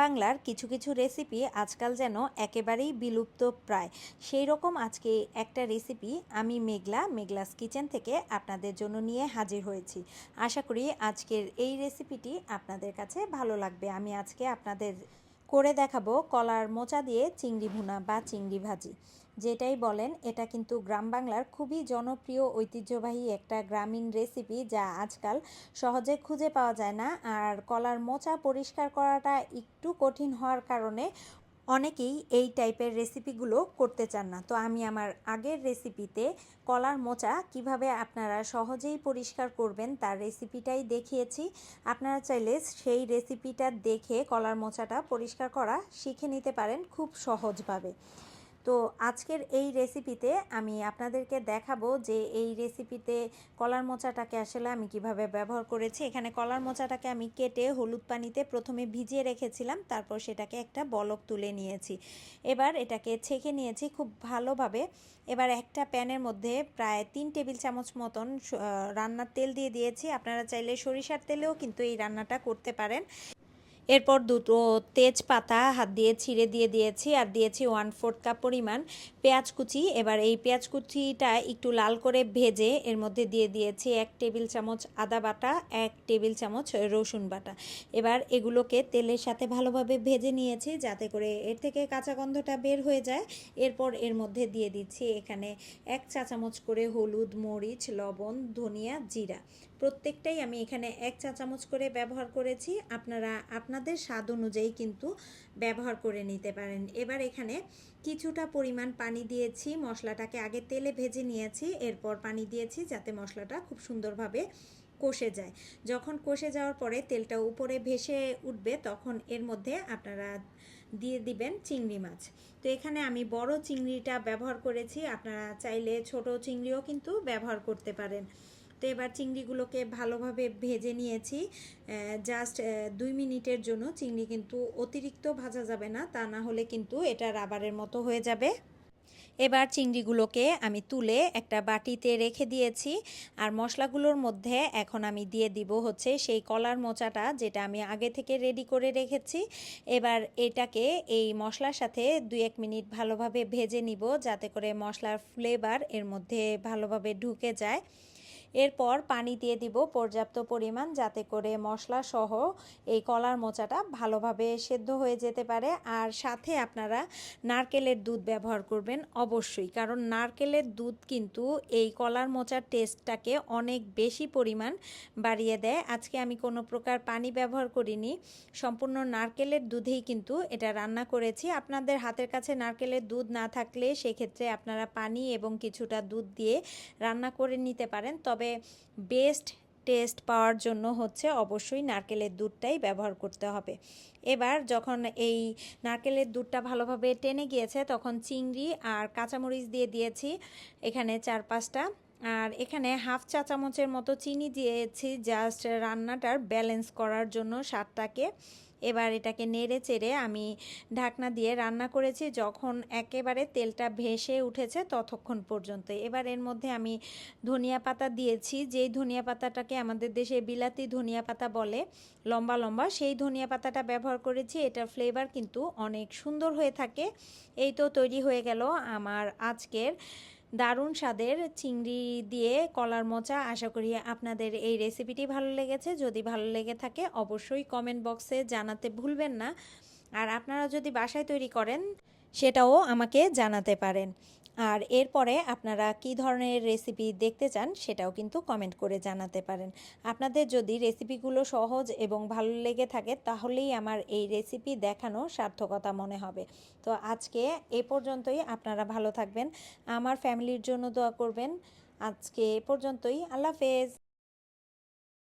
বাংলার কিছু কিছু রেসিপি আজকাল যেন একেবারেই বিলুপ্ত প্রায়। সেই রকম আজকে একটা রেসিপি আমি মেঘলা, মেঘলাস কিচেন থেকে আপনাদের জন্য নিয়ে হাজির হয়েছি। আশা করি আজকের এই রেসিপিটি আপনাদের কাছে ভালো লাগবে। আমি আজকে আপনাদের করে দেখাবো কলার মোচা দিয়ে চিংড়ি ভুনা বা চিংড়ি ভাজি। যেটাই বলেন, এটা কিন্তু গ্রাম বাংলার খুবই জনপ্রিয়, ঐতিহ্যবাহী একটা গ্রামীণ রেসিপি যা আজকাল সহজে খুঁজে পাওয়া যায় না। আর কলার মোচা পরিষ্কার করাটা একটু কঠিন হওয়ার কারণে অনেকেই এই টাইপের রেসিপিগুলো করতে চান না। তো আমি আমার আগের রেসিপিতে কলার মোচা কীভাবে আপনারা সহজেই পরিষ্কার করবেন তার রেসিপিটাই দেখিয়েছি। আপনারা চাইলে সেই রেসিপিটা দেখে কলার মোচাটা পরিষ্কার করা শিখে নিতে পারেন খুব সহজভাবে। তো আজকের এই রেসিপিতে আমি আপনাদেরকে দেখাবো যে এই রেসিপিতে কলার মোচাটাকে আসলে আমি কীভাবে ব্যবহার করেছি। এখানে কলার মোচাটাকে আমি কেটে হলুদ পানিতে প্রথমে ভিজিয়ে রেখেছিলাম, তারপর সেটাকে একটা বলক তুলে নিয়েছি। এবার এটাকে ছেঁকে নিয়েছি খুব ভালোভাবে। এবার একটা প্যানের মধ্যে প্রায় তিন টেবিল চামচ মতন রান্নার তেল দিয়ে দিয়েছি। আপনারা চাইলে সরিষার তেলেও কিন্তু এই রান্নাটা করতে পারেন। এরপর দুটো তেজপাতা হাত দিয়ে ছিঁড়ে দিয়ে দিয়েছি আর দিয়েছি ওয়ান ফোর্থ কাপ পরিমাণ পেঁয়াজ কুচি। এবার এই পেঁয়াজ কুচিটা একটু লাল করে ভেজে এর মধ্যে দিয়ে দিয়েছি এক টেবিল চামচ আদা বাটা, এক টেবিল চামচ রসুন বাটা। এবার এগুলোকে তেলের সাথে ভালোভাবে ভেজে নিয়েছি যাতে করে এর থেকে কাঁচা গন্ধটা বের হয়ে যায়। এরপর এর মধ্যে দিয়ে দিচ্ছি এখানে এক চা চামচ করে হলুদ, মরিচ, লবণ, ধনিয়া, জিরা। প্রত্যেকটাই আমি এখানে এক চা চামচ করে ব্যবহার করেছি। আপনারা আপনাদের স্বাদ অনুযায়ী কিন্তু ব্যবহার করে নিতে পারেন। এবার এখানে কিছুটা পরিমাণ পানি দিয়েছি, মশলাটাকে আগে তেলে ভেজে নিয়েছি, এরপর পানি দিয়েছি যাতে মশলাটা খুব সুন্দরভাবে কষে যায়। যখন কষে যাওয়ার পরে তেলটা উপরে ভেসে উঠবে তখন এর মধ্যে আপনারা দিয়ে দিবেন চিংড়ি মাছ। তো এখানে আমি বড় চিংড়িটা ব্যবহার করেছি, আপনারা চাইলে ছোট চিংড়িও কিন্তু ব্যবহার করতে পারেন। তো এবার চিংড়িগুলোকে ভালোভাবে ভেজে নিয়েছি। জাস্ট দুই মিনিটের জন্য চিংড়ি কিন্তু অতিরিক্ত ভাজা যাবে না, তা না হলে কিন্তু এটা রাবারের মতো হয়ে যাবে। এবার চিংড়িগুলোকে আমি তুলে একটা বাটিতে রেখে দিয়েছি, আর মশলাগুলোর মধ্যে এখন আমি দিয়ে দিব হচ্ছে সেই কলার মোচাটা, যেটা আমি আগে থেকে রেডি করে রেখেছি। এবার এটাকে এই মশলার সাথে দুই এক মিনিট ভালোভাবে ভেজে নিব, যাতে করে মশলার ফ্লেভার এর মধ্যে ভালোভাবে ঢুকে যায়। এরপর পানি দিয়ে দিব পর্যাপ্ত পরিমাণ যাতে করে মশলা সহ এই কলার মোচাটা ভালোভাবে সেদ্ধ হয়ে যেতে পারে। আর সাথে আপনারা নারকেলের দুধ ব্যবহার করবেন অবশ্যই, কারণ নারকেলের দুধ কিন্তু এই কলার মোচার টেস্টটাকে অনেক বেশি পরিমাণ বাড়িয়ে দেয়। আজকে আমি কোনো প্রকার পানি ব্যবহার করিনি, সম্পূর্ণ নারকেলের দুধেই কিন্তু এটা রান্না করেছি। আপনাদের হাতের কাছে নারকেলের দুধ না থাকলে সেক্ষেত্রে আপনারা পানি এবং কিছুটা দুধ দিয়ে রান্না করে নিতে পারেন। তবে তবে বেস্ট টেস্ট পাওয়ার জন্য হচ্ছে অবশ্যই নারকেলের দুধটাই ব্যবহার করতে হবে। এবার যখন এই নারকেলের দুধটা ভালোভাবে টেনে গিয়েছে, তখন চিংড়ি আর কাঁচামরিচ দিয়ে দিয়েছি এখানে চার পাঁচটা। আর এখানে হাফ চা চামচের মতো চিনি দিয়েছি, জাস্ট রান্নাটার ব্যালেন্স করার জন্য স্বাদটাকে। এবার এটাকে নেড়ে চেড়ে আমি ঢাকনা দিয়ে রান্না করেছি। যখন একেবারে তেলটা ভেসে উঠেছে ততক্ষণ পর্যন্ত। এবার এর মধ্যে আমি ধনিয়া পাতা দিয়েছি। যেই ধনিয়া পাতাটাকে আমাদের দেশে বিলাতি ধনিয়া পাতা বলে, লম্বা লম্বা, সেই ধনিয়া পাতাটা ব্যবহার করেছি। এটার ফ্লেভার কিন্তু অনেক সুন্দর হয়ে থাকে। এই তো তৈরি হয়ে গেল আমার আজকের দারুণ স্বাদের চিংড়ি দিয়ে কলার মোচা। আশা করি আপনাদের এই রেসিপিটি ভালো লেগেছে। যদি ভালো লেগে থাকে, অবশ্যই কমেন্ট বক্সে জানাতে ভুলবেন না। আর আপনারা যদি বাসায় তৈরি করেন, সেটাও আমাকে জানাতে পারেন। আর এরপরে আপনারা কি ধরনের রেসিপি দেখতে চান সেটাও কিন্তু কমেন্ট করে জানাতে পারেন। আপনাদের যদি রেসিপিগুলো সহজ এবং ভালো লেগে থাকে তাহলেই আমার এই রেসিপি দেখানো সার্থকতা মনে হবে। তো আজকে এ পর্যন্তই, আপনারা ভালো থাকবেন। আমার ফ্যামিলির জন্য দোয়া করবেন। আজকে এ পর্যন্তই, আল্লাহ হাফেজ।